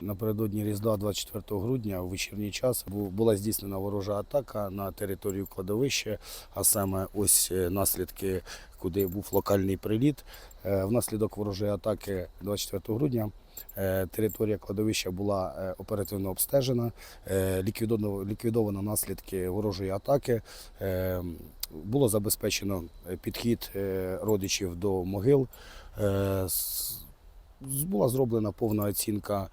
Напередодні Різдва 24 грудня у вечірній час була здійснена ворожа атака на територію кладовища, а саме ось е, наслідки, куди був локальний приліт. Е, Внаслідок ворожої атаки 24 грудня е, територія кладовища була оперативно обстежена, ліквідовано, ліквідовано наслідки ворожої атаки. Було забезпечено підхід родичів до могил. Була зроблена повна оцінка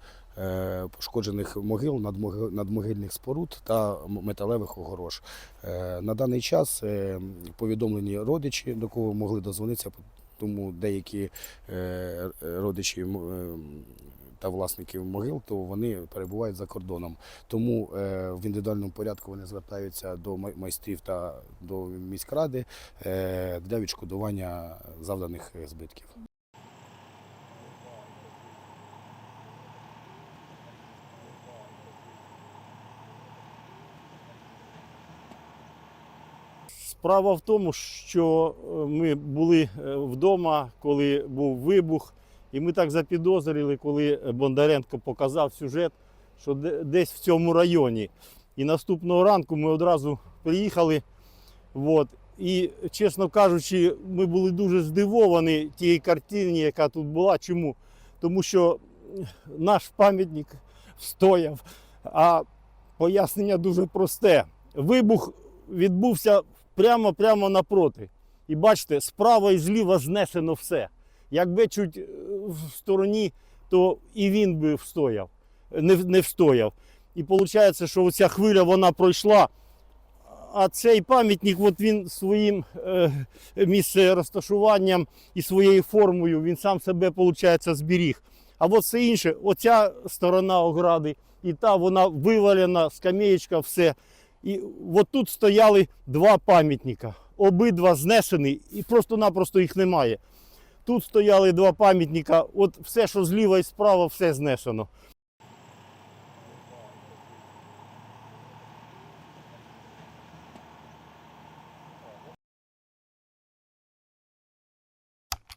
пошкоджених могил, надмоги- надмогильних споруд та металевих огорож. Е, На даний час е, повідомлені родичі, до кого могли дозвонитися, тому деякі е, родичі е, та власники могил, то вони перебувають за кордоном. Тому е, в індивідуальному порядку вони звертаються до майстрів та до міськради е, для відшкодування завданих е, збитків. Справа в тому, що е, ми були е, вдома, коли був вибух, і ми так запідозрили, коли Бондаренко показав сюжет, що десь в цьому районі. І наступного ранку ми одразу приїхали. От. І, чесно кажучи, ми були дуже здивовані тієї картині, яка тут була. Чому? Тому що наш пам'ятник стояв. А пояснення дуже просте. Вибух відбувся прямо-прямо напроти. І бачите, справа і зліва знесено все. Якби чуть е, в стороні, то і він би встояв, не, не встояв. І виходить, що оця хвиля вона пройшла. А цей пам'ятник, от він своїм е, місце розташуванням і своєю формою, він сам себе, виходить, зберіг. А от все інше, оця сторона огради, і та вона вивалена, скамеєчка, все. І от тут стояли два пам'ятника. Обидва знесені, і просто-напросто їх немає. Тут стояли два пам'ятника, от все, що зліва і справа, все знесено.